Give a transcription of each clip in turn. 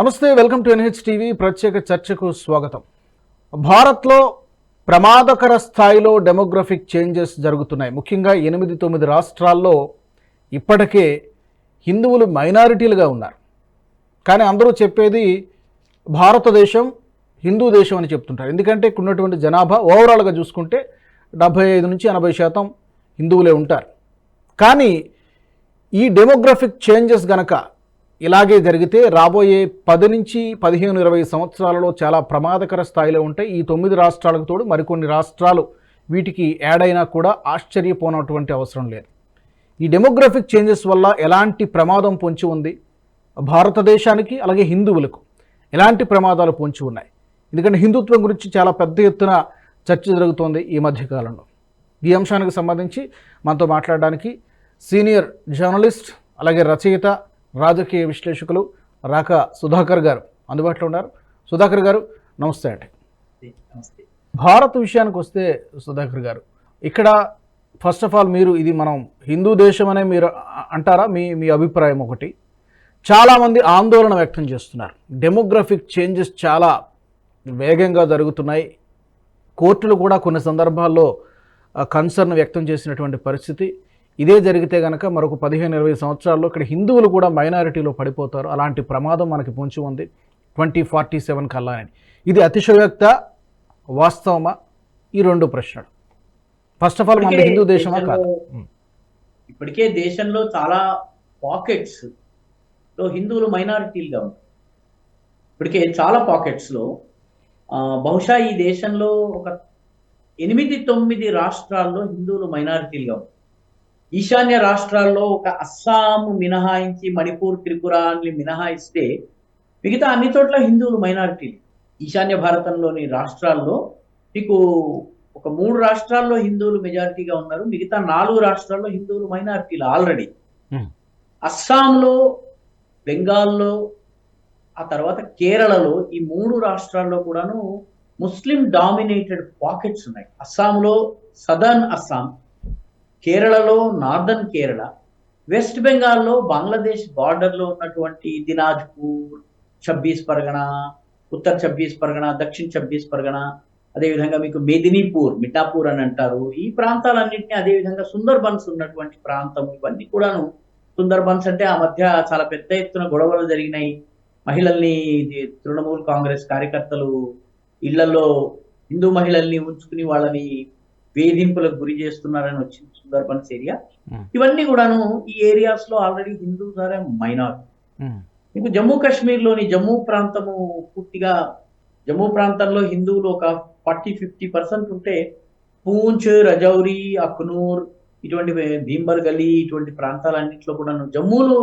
నమస్తే welcome to NH TV. ప్రత్యేక చర్చకు స్వాగతం. భారత్లో ప్రమాదకర స్థాయిలో డెమోగ్రఫిక్ చేంజెస్ జరుగుతున్నాయి. ముఖ్యంగా ఎనిమిది తొమ్మిది రాష్ట్రాల్లో ఇప్పటికే హిందువులు మైనారిటీలుగా ఉన్నారు. కానీ అందరూ చెప్పేది భారతదేశం హిందూ దేశం అని చెప్తుంటారు. ఎందుకంటే ఇక్కడ ఉన్నటువంటి జనాభా ఓవరాల్గా చూసుకుంటే డెబ్భై ఐదు నుంచి ఎనభై శాతం హిందువులే ఉంటారు. కానీ ఈ డెమోగ్రఫిక్ చేంజెస్ గనక ఇలాగే జరిగితే రాబోయే పది నుంచి పదిహేను ఇరవై సంవత్సరాలలో చాలా ప్రమాదకర స్థాయిలో ఉంటాయి. ఈ తొమ్మిది రాష్ట్రాలకు తోడు మరికొన్ని రాష్ట్రాలు వీటికి యాడ్ అయినా కూడా ఆశ్చర్యపోనటువంటి అవసరం లేదు. ఈ డెమోగ్రఫిక్ చేంజెస్ వల్ల ఎలాంటి ప్రమాదం పొంచి ఉంది? భారతదేశానికి అలాగే హిందువులకు ఎలాంటి ప్రమాదాలు పొంచి ఉన్నాయి? ఎందుకంటే హిందుత్వం గురించి చాలా పెద్ద ఎత్తున చర్చ జరుగుతోంది ఈ మధ్యకాలంలో ఈ అంశానికి సంబంధించి మనతో మాట్లాడడానికి సీనియర్ జర్నలిస్ట్ అలాగే రచయిత రాజకీయ విశ్లేషకులు రాక సుధాకర్ గారు అందుబాటులో ఉన్నారు. సుధాకర్ గారు నమస్తే అండి. నమస్తే. భారత్ విషయానికి వస్తే సుధాకర్ గారు ఇక్కడ ఫస్ట్ ఆఫ్ ఆల్ మీరు ఇది మనం హిందూ దేశం అనే మీరు అంటారా? మీ మీ అభిప్రాయం ఒకటి. చాలామంది ఆందోళన వ్యక్తం చేస్తున్నారు. డెమోగ్రఫిక్ చేంజెస్ చాలా వేగంగా జరుగుతున్నాయి. కోర్టులు కూడా కొన్ని సందర్భాల్లో కన్సర్న్ వ్యక్తం చేసినటువంటి పరిస్థితి. ఇదే జరిగితే కనుక మరొక పదిహేను ఇరవై సంవత్సరాల్లో ఇక్కడ హిందువులు కూడా మైనారిటీలో పడిపోతారు. అలాంటి ప్రమాదం మనకి పొంచి ఉంది. ట్వంటీ ఫార్టీ సెవెన్ కల్లా అని ఇది అతిశయోక్త వాస్తవమా? ఈ రెండు ప్రశ్నలు. ఫస్ట్ ఆఫ్ ఆల్ మన హిందూ దేశమా కాదు. ఇప్పటికే దేశంలో చాలా పాకెట్స్లో హిందువులు మైనారిటీలుగా ఉన్నారు. ఇప్పటికే చాలా పాకెట్స్లో బహుశా ఈ దేశంలో ఒక ఎనిమిది తొమ్మిది రాష్ట్రాల్లో హిందువులు మైనారిటీలుగా ఉన్నారు. ఈశాన్య రాష్ట్రాల్లో ఒక అస్సాం మినహాయించి మణిపూర్ త్రిపురాన్ని మినహాయిస్తే మిగతా అన్ని చోట్ల హిందువులు మైనారిటీలు ఈశాన్య భారతంలోని రాష్ట్రాల్లో మీకు ఒక మూడు రాష్ట్రాల్లో హిందువులు మెజారిటీగా ఉన్నారు మిగతా నాలుగు రాష్ట్రాల్లో హిందువులు మైనారిటీలు ఆల్రెడీ. అస్సాంలో బెంగాల్లో ఆ తర్వాత కేరళలో ఈ మూడు రాష్ట్రాల్లో కూడాను ముస్లిం డామినేటెడ్ పాకెట్స్ ఉన్నాయి. అస్సాంలో సదర్న్ అస్సాం కేరళలో నార్దర్న్ కేరళ వెస్ట్ బెంగాల్లో బంగ్లాదేశ్ బార్డర్లో ఉన్నటువంటి దినాజ్పూర్ ఛబ్బీస్ పరగణ ఉత్తర్ ఛబ్బీస్ పరగణ దక్షిణ ఛబ్బీస్ పరగణ అదేవిధంగా మీకు మెదినీపూర్ మిఠాపూర్ అని అంటారు. ఈ ప్రాంతాలన్నింటినీ అదేవిధంగా సుందర్బన్స్ ఉన్నటువంటి ప్రాంతం ఇవన్నీ కూడాను. సుందర్బన్స్ అంటే ఆ మధ్య చాలా పెద్ద ఎత్తున గొడవలు జరిగినాయి. మహిళల్ని ఇది తృణమూల్ కాంగ్రెస్ కార్యకర్తలు ఇళ్ళలో హిందూ మహిళల్ని ఉంచుకుని వాళ్ళని వేధింపులకు గురి చేస్తున్నారని వచ్చింది సుందర్బన్స్ ఏరియా Hmm. ఇవన్నీ కూడాను ఈ ఏరియాస్లో already Hindus are minority um. మీకు జమ్మూ కాశ్మీర్లోని జమ్మూ ప్రాంతము పూర్తిగా జమ్మూ ప్రాంతంలో హిందువులు ఒక ఫార్టీ ఫిఫ్టీ పర్సెంట్ ఉంటే పూంచ్ రజౌరి అఖ్నూర్ ఇటువంటి భీంబర్ గలీ ఇటువంటి ప్రాంతాలన్నింటిలో కూడా జమ్మూలో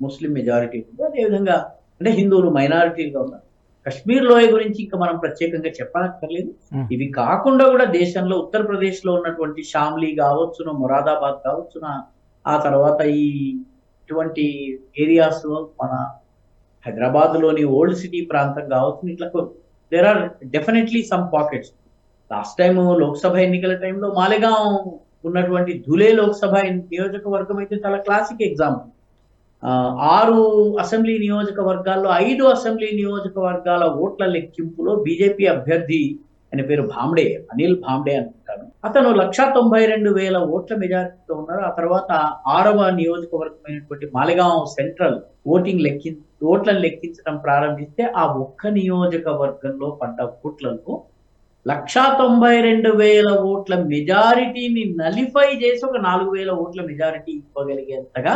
ముస్లిం మెజారిటీ ఉంది అదేవిధంగా అంటే హిందువులు మైనారిటీగా ఉన్నారు కశ్మీర్ లోయ గురించి ఇంకా మనం ప్రత్యేకంగా చెప్పనక్కర్లేదు. ఇవి కాకుండా కూడా దేశంలో ఉత్తరప్రదేశ్లో ఉన్నటువంటి షామ్లీ కావచ్చును మొరాదాబాద్ కావచ్చున ఆ తర్వాత ఈ ఇటువంటి ఏరియాస్లో మన హైదరాబాద్లోని ఓల్డ్ సిటీ ప్రాంతం కావచ్చు ఇట్లా there are definitely some pockets last time Lok Sabha ఎన్నికల టైంలో మాలేగాం ఉన్నటువంటి ధులే లోక్సభ నియోజకవర్గం అయితే చాలా క్లాసిక్ ఎగ్జాంపుల్ ఆరు అసెంబ్లీ నియోజకవర్గాల్లో ఐదు అసెంబ్లీ నియోజకవర్గాల ఓట్ల లెక్కింపులో బీజేపీ అభ్యర్థి ఆయన పేరు భామ్డే అనిల్ భామ్డే అనుకుంటాను. అతను లక్ష తొంభై రెండు వేల ఓట్ల మెజారిటీతో ఉన్నారు. ఆ తర్వాత ఆరవ నియోజకవర్గమైనటువంటి మాలిగాం సెంట్రల్ ఓటింగ్ లెక్కి ఓట్లను లెక్కించడం ప్రారంభిస్తే ఆ ఒక్క నియోజకవర్గంలో పడ్డ ఓట్లను లక్షా తొంభై రెండు వేల ఓట్ల మెజారిటీని నలిఫై చేసి ఒక నాలుగు వేల ఓట్ల మెజారిటీ ఇవ్వగలిగేంతగా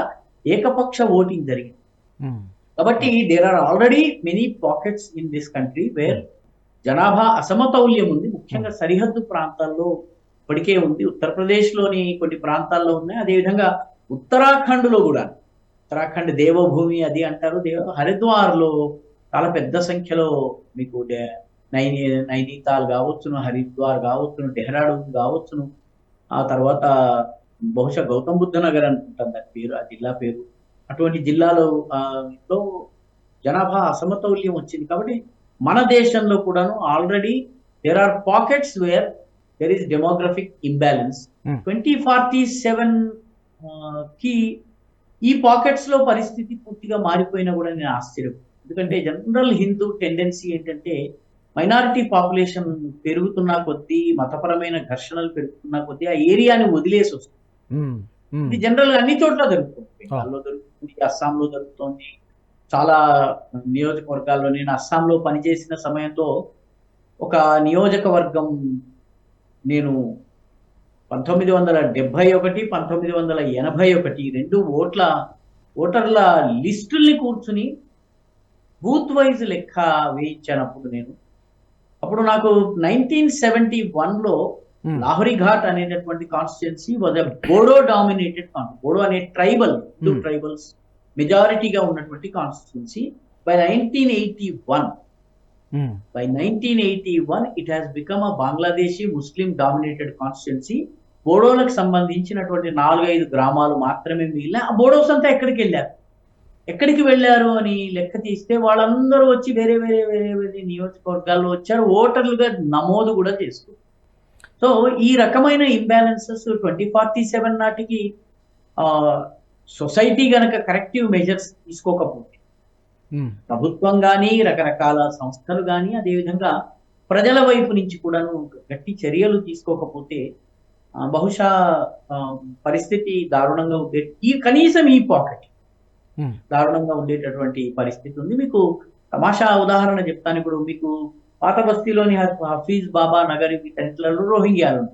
ఏకపక్ష ఓటింగ్ జరిగింది. ఉం. కాబట్టి there are already many pockets in this country where జనాభా అసమతౌల్యం ఉంది. ముఖ్యంగా సరిహద్దు ప్రాంతాల్లో ఇప్పటికే ఉంది. ఉత్తరప్రదేశ్లోని కొన్ని ప్రాంతాల్లో ఉన్నాయి. అదేవిధంగా ఉత్తరాఖండ్లో కూడా. ఉత్తరాఖండ్ దేవభూమి అది అంటారు. దేవ హరిద్వార్లో చాలా పెద్ద సంఖ్యలో మీకు నైని నైనీతాల్ కావచ్చును హరిద్వార్ కావచ్చును డెహ్రాడూన్ కావచ్చును. ఆ తర్వాత బహుశా గౌతమ్ బుద్ధ నగర్ అనుకుంటాను దాని పేరు ఆ జిల్లా పేరు. అటువంటి జిల్లాలో లో జనాభా అసమతౌల్యం వచ్చింది కాబట్టి మన దేశంలో కూడాను already there are pockets where there is demographic imbalance. Twenty forty సెవెన్కి ఈ పాకెట్స్లో పరిస్థితి పూర్తిగా మారిపోయినా కూడా నేను ఆశ్చర్యం ఎందుకంటే జనరల్ హిందూ టెండెన్సీ ఏంటంటే మైనారిటీ పాపులేషన్ పెరుగుతున్న కొద్దీ మతపరమైన ఘర్షణలు పెరుగుతున్న కొద్దీ ఆ ఏరియాని వదిలేసి వస్తుంది ఇది జనరల్గా అన్ని చోట్ల జరుగుతుంది. బెంగాల్లో జరుగుతుంది అస్సాంలో జరుగుతుంది. చాలా నియోజకవర్గాల్లో నేను అస్సాంలో పనిచేసిన సమయంలో ఒక నియోజకవర్గం నేను పంతొమ్మిది వందల డెబ్బై ఒకటి పంతొమ్మిది వందల ఎనభై ఒకటి రెండు ఓట్ల ఓటర్ల లిస్టుల్ని కూర్చుని బూత్ వైజ్ లెక్క వేయించానప్పుడు నేను. అప్పుడు నాకు నైన్టీన్ సెవెంటీ వన్లో లాహోరీ ఘాట్ అనేటటువంటి constituency was a Bodo dominated Bodo అనే ట్రైబల్ హిందూ Hmm. ట్రైబల్స్ మెజారిటీగా ఉన్నటువంటి constituency by nineteen eighty one by nineteen eighty one it has become a Bangladeshi Muslim dominated constituency బోడోలకు సంబంధించినటువంటి నాలుగైదు గ్రామాలు మాత్రమే మిగిలిన ఆ బోడోస్ అంతా ఎక్కడికి వెళ్ళారు? ఎక్కడికి వెళ్ళారు అని లెక్క తీస్తే వాళ్ళందరూ వచ్చి వేరే వేరే వేరే వేరే నియోజకవర్గాల్లో వచ్చారు. ఓటర్లుగా నమోదు కూడా చేసుకున్నారు. సో ఈ రకమైన ఇంబ్యాలెన్సెస్ ట్వంటీ ఫార్టీ సెవెన్ నాటికి సొసైటీ గనక కరెక్టివ్ మెజర్స్ తీసుకోకపోతే ప్రభుత్వం కానీ రకరకాల సంస్థలు కానీ అదేవిధంగా ప్రజల వైపు నుంచి కూడాను గట్టి చర్యలు తీసుకోకపోతే బహుశా పరిస్థితి దారుణంగా ఉండే ఈ కనీసం ఈ పాకెట్ దారుణంగా ఉండేటటువంటి పరిస్థితి ఉంది. మీకు తమాషా ఉదాహరణ చెప్తాను ఇప్పుడు. మీకు పాత బస్తీలోని హఫీజ్ బాబా నగర్ వీటన్నిటిలో రోహింగ్యాలు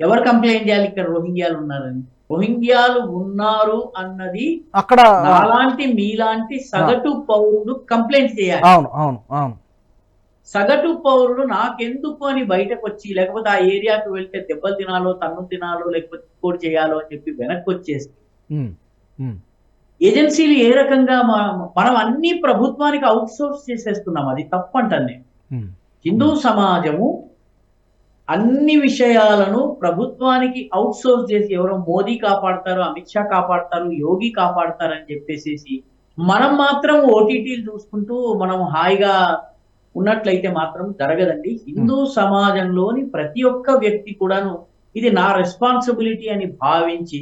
ఎవరు కంప్లైంట్ చేయాలి? ఇక్కడ రోహింగ్యాలు ఉన్నారని. రోహింగ్యాలు ఉన్నారు అన్నది అక్కడ నాలాంటి మీలాంటి సగటు పౌరుడు కంప్లైంట్ చేయాలి. అవును అవును అవును. సగటు పౌరుడు నాకెందుకు అని బయటకు వచ్చి లేకపోతే ఆ ఏరియాకు వెళ్తే దెబ్బలు తినాలో తన్ను తినాలో లేకపోతే ఇంకోటి చేయాలో అని చెప్పి వెనక్కి ఉమ్, ఏజెన్సీలు ఏ రకంగా మనం అన్ని ప్రభుత్వానికి అవుట్ సోర్స్ చేసేస్తున్నాం. అది తప్పంటాను నేను హిందూ సమాజము అన్ని విషయాలను ప్రభుత్వానికి అవుట్ సోర్స్ చేసి ఎవరో మోదీ కాపాడతారు అమిత్ షా కాపాడతారు యోగి కాపాడతారు అని చెప్పేసేసి మనం మాత్రం ఓటీటీలు చూసుకుంటూ మనం హాయిగా ఉన్నట్లయితే మాత్రం జరగదండి. హిందూ సమాజంలోని ప్రతి ఒక్క వ్యక్తి కూడాను ఇది నా రెస్పాన్సిబిలిటీ అని భావించి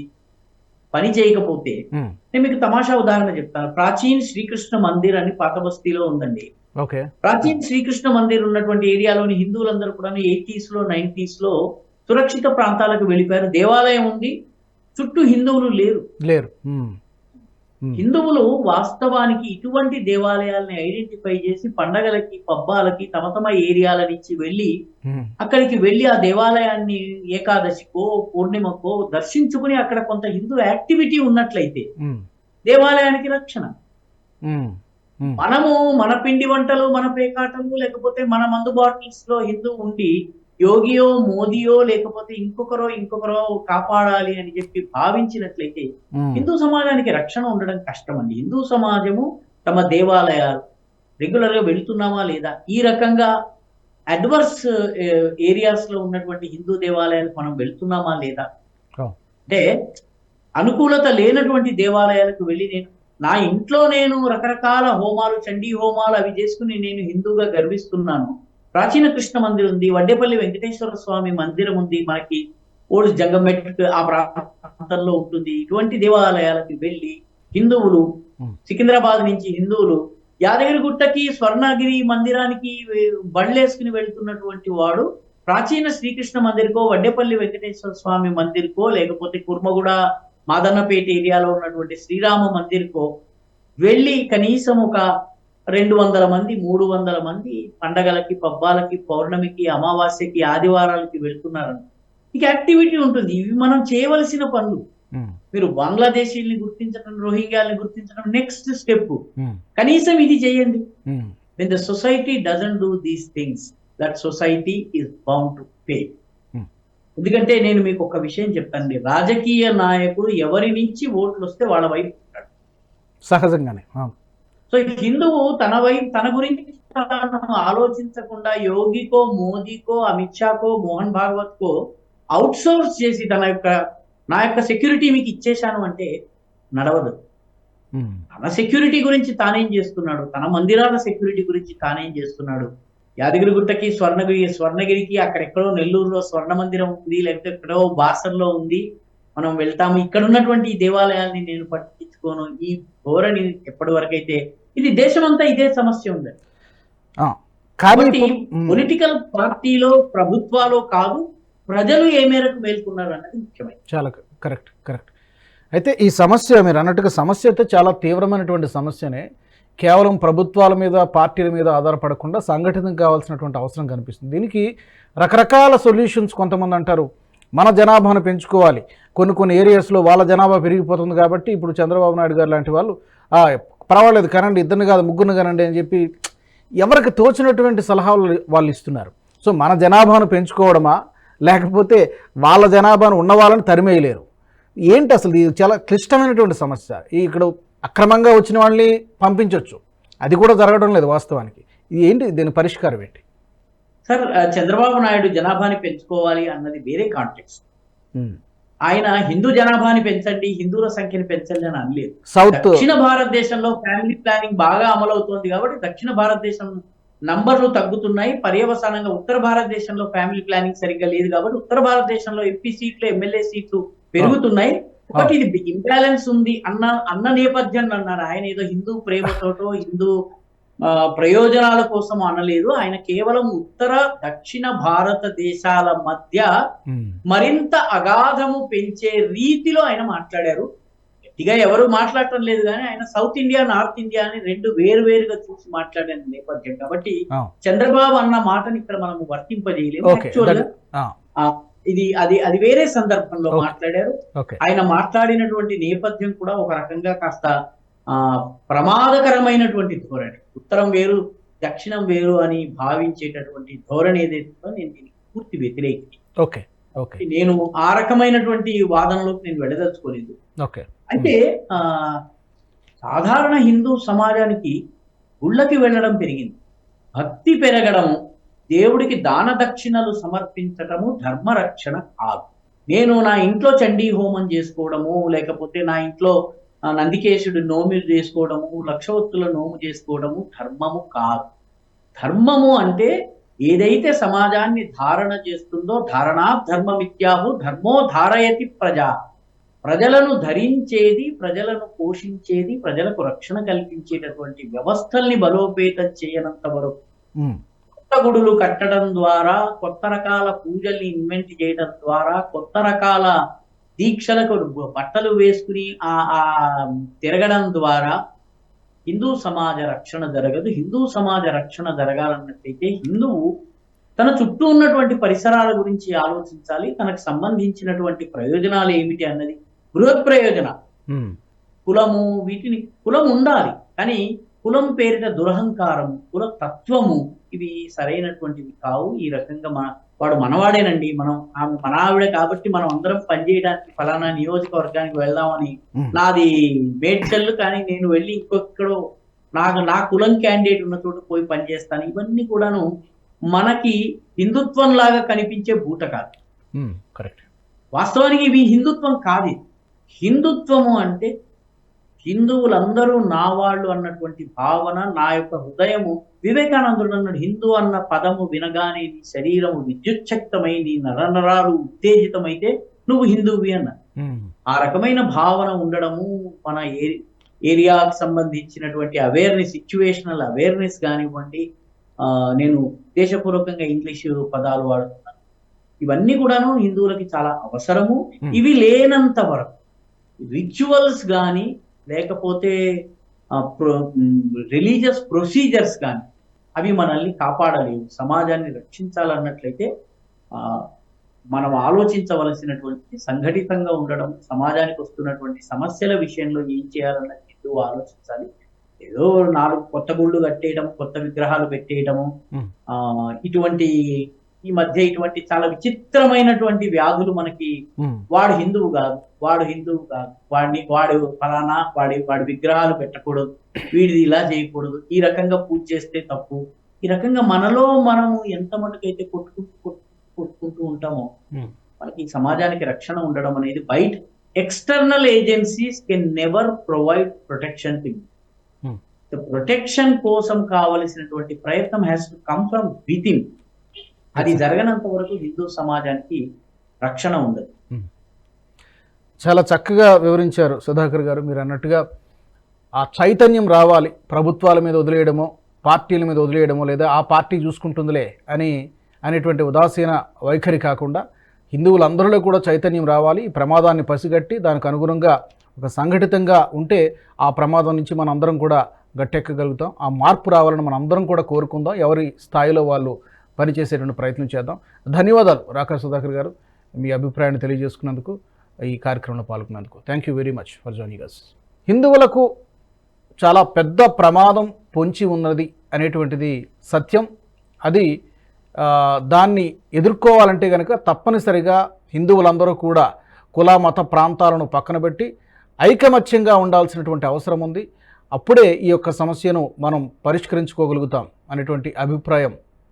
పని చేయకపోతే నేను మీకు తమాషా ఉదాహరణ చెప్తాను. ప్రాచీన్ శ్రీకృష్ణ మందిర్ అని పాత బస్తీలో ఉందండి ప్రాచీన్ శ్రీకృష్ణ మందిర్ ఉన్నటువంటి ఏరియాలోని హిందువులందరూ కూడా ఎయిటీస్లో నైన్టీస్లో సురక్షిత ప్రాంతాలకు వెళ్ళిపోయారు. దేవాలయం ఉంది. చుట్టూ హిందువులు లేరు. లేరు. హిందువులు వాస్తవానికి ఇటువంటి దేవాలయాల్ని ఐడెంటిఫై చేసి పండగలకి పబ్బాలకి తమ తమ ఏరియాల నుంచి వెళ్ళి ఉమ్, అక్కడికి వెళ్ళి ఆ దేవాలయాన్ని ఏకాదశికో పూర్ణిమకో దర్శించుకుని అక్కడ కొంత హిందూ యాక్టివిటీ ఉన్నట్లయితే ఉమ్, దేవాలయానికి రక్షణ. మనము మన పిండి వంటలు మన పేకాటలు లేకపోతే మన మందు బాటిల్స్లో హిందూ ఉండి యోగియో మోదీయో లేకపోతే ఇంకొకరో ఇంకొకరో కాపాడాలి అని చెప్పి భావించినట్లయితే హిందూ సమాజానికి రక్షణ ఉండడం కష్టం అండి హిందూ సమాజము తమ దేవాలయాలు రెగ్యులర్గా వెళ్తున్నామా లేదా? ఈ రకంగా అడ్వర్స్ ఏరియాస్లో ఉన్నటువంటి హిందూ దేవాలయాలకు మనం వెళ్తున్నామా లేదా. అంటే అనుకూలత లేనటువంటి దేవాలయాలకు వెళ్ళి నేను నా ఇంట్లో నేను రకరకాల హోమాలు చండీ హోమాలు అవి చేసుకుని నేను హిందూగా గర్విస్తున్నాను. ప్రాచీన కృష్ణ మందిరం ఉంది వడ్డేపల్లి వెంకటేశ్వర స్వామి మందిరం ఉంది మనకి ఓల్డ్ జంగమెట్ ఆ ప్రాంతంలో ఉంటుంది ఇటువంటి దేవాలయాలకు వెళ్ళి హిందువులు. సికింద్రాబాద్ నుంచి హిందువులు యాదగిరిగుట్టకి స్వర్ణగిరి మందిరానికి బండ్లేసుకుని వెళ్తున్నటువంటి వాడు ప్రాచీన శ్రీకృష్ణ మందిర్కో వడ్డేపల్లి వెంకటేశ్వర స్వామి మందిర్కో లేకపోతే కుర్మగూడ మాదన్నపేట ఏరియాలో ఉన్నటువంటి శ్రీరామ మందిర్కో వెళ్ళి కనీసం ఒక రెండు వందల మంది మూడు వందల మంది పండగలకి పబ్బాలకి పౌర్ణమికి అమావాస్యకి ఆదివారాలకి వెళ్తున్నారు ఇక యాక్టివిటీ ఉంటుంది. ఇవి మనం చేయవలసిన పనులు. మీరు బంగ్లాదేశీల్ని గుర్తించడం రోహింగ్యాల్ని గుర్తించడం నెక్స్ట్ స్టెప్ కనీసం ఇది చేయండి. the society doesn't do these things that society is bound to pay Hmm. ఎందుకంటే నేను మీకు ఒక విషయం చెప్తానండి రాజకీయ నాయకుడు ఎవరి నుంచి ఓట్లు వస్తే వాళ్ళ వైపు ఉంటాడు. సహజంగానే. సో హిందువు తన వైపు తన గురించి తాను ఆలోచించకుండా యోగికో మోదీకో అమిత్ షాకో మోహన్ భాగవత్ కో అవుట్ సోర్స్ చేసి తన యొక్క నా యొక్క సెక్యూరిటీ మీకు ఇచ్చేశాను అంటే నడవదు. తన సెక్యూరిటీ గురించి తానేం చేస్తున్నాడు? తన మందిరాల సెక్యూరిటీ గురించి తానేం చేస్తున్నాడు? యాదగిరిగుట్టకి స్వర్ణగిరి స్వర్ణగిరికి అక్కడెక్కడో నెల్లూరులో స్వర్ణ మందిరం ఉంది లేకపోతే ఎక్కడో బాసర్లో ఉంది. మనం వెళ్తాము. ఇక్కడ ఉన్నటువంటి ఈ దేవాలయాల్ని నేను పట్టించుకోను. ఈ ధోరణి ఎప్పటి వరకైతే ఇది దేశమంతా ఇదే సమస్య ఉంది. కాబట్టి. పొలిటికల్ పార్టీలో ప్రభుత్వాలు కాదు ప్రజలు ఏ మేరకు మేల్కొన్నారు అన్నది ముఖ్యమైన చాలా కరెక్ట్ కరెక్ట్. అయితే ఈ సమస్య మీరు అన్నట్టుగా సమస్య అయితే చాలా తీవ్రమైనటువంటి సమస్యనే. కేవలం ప్రభుత్వాల మీద పార్టీల మీద ఆధారపడకుండా సంఘటితం కావాల్సినటువంటి అవసరం కనిపిస్తుంది. దీనికి రకరకాల సొల్యూషన్స్ కొంతమంది అంటారు. మన జనాభాను పెంచుకోవాలి. కొన్ని కొన్ని ఏరియాస్లో వాళ్ళ జనాభా పెరిగిపోతుంది కాబట్టి ఇప్పుడు చంద్రబాబు నాయుడు గారు లాంటి వాళ్ళు "ఆ, పర్వాలేదు కనండి ఇద్దరిని కాదు ముగ్గురిని కనండి అని చెప్పి ఎవరికి తోచినటువంటి సలహాలు వాళ్ళు ఇస్తున్నారు. సో మన జనాభాను పెంచుకోవడమా? లేకపోతే వాళ్ళ జనాభాను ఉన్న వాళ్ళని తరిమేయలేరు. ఏంటి అసలు ఇది? చాలా క్లిష్టమైనటువంటి సమస్య. ఇక్కడ అక్రమంగా వచ్చిన వాళ్ళని పంపించవచ్చు అది కూడా జరగడం లేదు వాస్తవానికి. ఇది ఏంటి? దీని పరిష్కారం ఏంటి? సార్ చంద్రబాబు నాయుడు జనాభాని పెంచుకోవాలి అన్నది వేరే కాంటెక్స్ ఆయన హిందూ జనాభాని పెంచండి హిందువుల సంఖ్యని పెంచండి అని అనలేదు. సౌత్. దక్షిణ భారతదేశంలో ఫ్యామిలీ ప్లానింగ్ బాగా అమలవుతోంది కాబట్టి దక్షిణ భారతదేశం నంబర్లు తగ్గుతున్నాయి. పర్యవసానంగా ఉత్తర భారతదేశంలో ఫ్యామిలీ ప్లానింగ్ సరిగ్గా లేదు కాబట్టి ఉత్తర భారతదేశంలో ఎంపీ సీట్లు ఎమ్మెల్యే సీట్లు పెరుగుతున్నాయి. ఒకటి ఇది ఇంబ్యాలెన్స్ ఉంది అన్న అన్న నేపథ్యాన్ని అన్నారు. ఆయన ఏదో హిందూ ప్రేమతోటో హిందూ ప్రయోజనాల కోసం అనలేదు. ఆయన కేవలం ఉత్తర దక్షిణ భారతదేశాల మధ్య మరింత అగాధము పెంచే రీతిలో ఆయన మాట్లాడారు. గట్టిగా ఎవరు మాట్లాడటం లేదు కానీ ఆయన సౌత్ ఇండియా నార్త్ ఇండియా అని రెండు వేరు వేరుగా చూసి మాట్లాడిన నేపథ్యం. కాబట్టి. చంద్రబాబు అన్న మాటని ఇక్కడ మనం వర్తింపజేయలేము. ఇది అది అది వేరే సందర్భంలో. మాట్లాడారు. ఆయన మాట్లాడినటువంటి నేపథ్యం కూడా ఒక రకంగా కాస్త ఆ ప్రమాదకరమైనటువంటి ధోరణి. ఉత్తరం వేరు దక్షిణం వేరు అని భావించేటటువంటి ధోరణి ఏదైతే నేను దీనికి పూర్తి వ్యతిరేకి ఓకే ఓకే. నేను ఆ రకమైనటువంటి వాదనలోకి నేను వెళ్ళదలుచుకోలేదు. ఓకే. అయితే ఆ సాధారణ హిందూ సమాజానికి గుళ్ళకి వెళ్ళడం పెరిగింది. భక్తి పెరగడం దేవుడికి దాన దక్షిణలు సమర్పించటము ధర్మరక్షణ కాదు. నేను నా ఇంట్లో చండీ హోమం చేసుకోవడము లేకపోతే నా ఇంట్లో నందికేశుడు నోము చేసుకోవడము లక్షవత్తుల నోము చేసుకోవడము ధర్మము కాదు. ధర్మము అంటే ఏదైతే సమాజాన్ని ధారణ చేస్తుందో ధారణా ధర్మమిత్యాహు ధర్మో ధారయతి ప్రజా. ప్రజలను ధరించేది ప్రజలను పోషించేది ప్రజలకు రక్షణ కల్పించేటటువంటి వ్యవస్థల్ని బలోపేతం చేయనంత వరకు. కొత్త గుడులు కట్టడం ద్వారా కొత్త రకాల పూజల్ని ఇన్వెంట్ చేయడం ద్వారా కొత్త రకాల దీక్షలకు బట్టలు వేసుకుని ఆ ఆ తిరగడం ద్వారా హిందూ సమాజ రక్షణ జరగదు. హిందూ సమాజ రక్షణ జరగాలన్నట్లయితే హిందువు తన చుట్టూ ఉన్నటువంటి పరిసరాల గురించి ఆలోచించాలి. తనకు సంబంధించినటువంటి ప్రయోజనాలు ఏమిటి అన్నది బృహత్ ప్రయోజన. కులము వీటిని కులం ఉండాలి. కానీ కులం పేరిట దురహంకారము కుల తత్వము ఇవి సరైనటువంటివి కావు ఈ రకంగా మన వాడు మనవాడేనండి మనం ఆమె మన ఆవిడ కాబట్టి మనం అందరం పనిచేయడానికి ఫలానా నియోజకవర్గానికి వెళ్దామని. నాది మేడ్చల్లు కానీ నేను వెళ్ళి ఇంకొకడో నాకు నా కులం క్యాండిడేట్ ఉన్న చోట పోయి పనిచేస్తాను ఇవన్నీ కూడాను మనకి హిందుత్వం లాగా కనిపించే మ్మ్. కరెక్ట్ వాస్తవానికి ఇవి హిందుత్వం కాదు. హిందుత్వము అంటే హిందువులందరూ నా వాళ్ళు అన్నటువంటి భావన నా యొక్క హృదయము వివేకానందుడు అన్నాడు హిందూ అన్న పదము వినగానే నీ శరీరము విద్యుచ్ఛక్తమై నీ నరనరాలు ఉత్తేజితమైతే నువ్వు హిందువువి అన్నాడు మ్మ్. ఆ రకమైన భావన ఉండడము మన ఏ- ఏరియాకు సంబంధించినటువంటి అవేర్నెస్ సిచ్యువేషనల్ అవేర్నెస్ కానివ్వండి నేను ఉద్దేశపూర్వకంగా ఇంగ్లీష్ పదాలు వాడుతున్నాను ఇవన్నీ కూడాను హిందువులకి చాలా అవసరము. ఇవి లేనంత వరకు రిచువల్స్ కానీ లేకపోతే రిలీజియస్ ప్రొసీజర్స్ కానీ అవి మనల్ని కాపాడలేవు సమాజాన్ని రక్షించాలన్నట్లయితే ఆ, మనం ఆలోచించవలసినటువంటి సంఘటితంగా ఉండడం సమాజానికి వస్తున్నటువంటి సమస్యల విషయంలో ఏం చేయాలన్నది హిందువు ఆలోచించాలి ఏదో నాలుగు కొత్త గుళ్ళు కట్టేయడం కొత్త విగ్రహాలు పెట్టేయడము. ఆ ఇటువంటి ఈ మధ్య ఇటువంటి చాలా విచిత్రమైనటువంటి వ్యాధులు మనకి. వాడు హిందువు కాదు వాడు హిందువు కాదు వాడిని వాడు ఫలానా వాడి వాడి విగ్రహాలు పెట్టకూడదు వీడిది ఇలా చేయకూడదు ఈ రకంగా పూజ చేస్తే తప్పు ఈ రకంగా మనలో మనము ఎంత మటుకైతే కొట్టుకుంటూ కొట్టుకుంటూ ఉంటామో. మనకి ఈ సమాజానికి రక్షణ ఉండడం అనేది బయట external agencies can never provide protection to. Protection కోసం కావలసినటువంటి ప్రయత్నం has to come from within అది. జరగనంత వరకు హిందూ సమాజానికి రక్షణ ఉండదు. చాలా చక్కగా వివరించారు సుధాకర్ గారు. మీరు అన్నట్టుగా ఆ చైతన్యం రావాలి ప్రభుత్వాల మీద వదిలేయడమో పార్టీల మీద వదిలేయడమో లేదా ఆ పార్టీ చూసుకుంటుందిలే అని అనేటువంటి ఉదాసీన వైఖరి కాకుండా హిందువులందరిలో కూడా చైతన్యం రావాలి ఈ ప్రమాదాన్ని పసిగట్టి దానికి అనుగుణంగా ఒక సంఘటితంగా ఉంటే ఆ ప్రమాదం నుంచి మనం అందరం కూడా గట్టెక్కగలుగుతాం. ఆ మార్పు రావాలని మనం అందరం కూడా కోరుకుందాం. ఎవరి స్థాయిలో వాళ్ళు పనిచేసేటువంటి ప్రయత్నం చేద్దాం. ధన్యవాదాలు రాకా సుధాకర్ గారు. మీ అభిప్రాయాన్ని తెలియజేసుకున్నందుకు ఈ కార్యక్రమంలో పాల్గొన్నందుకు. Thank you very much for joining us హిందువులకు చాలా పెద్ద ప్రమాదం పొంచి ఉన్నది అనేటువంటిది సత్యం. అది దాన్ని ఎదుర్కోవాలంటే కనుక తప్పనిసరిగా హిందువులందరూ కూడా కుల మత ప్రాంతాలను పక్కన పెట్టి ఐకమత్యంగా ఉండాల్సినటువంటి అవసరం ఉంది. అప్పుడే ఈ యొక్క సమస్యను మనం పరిష్కరించుకోగలుగుతాం అనేటువంటి అభిప్రాయం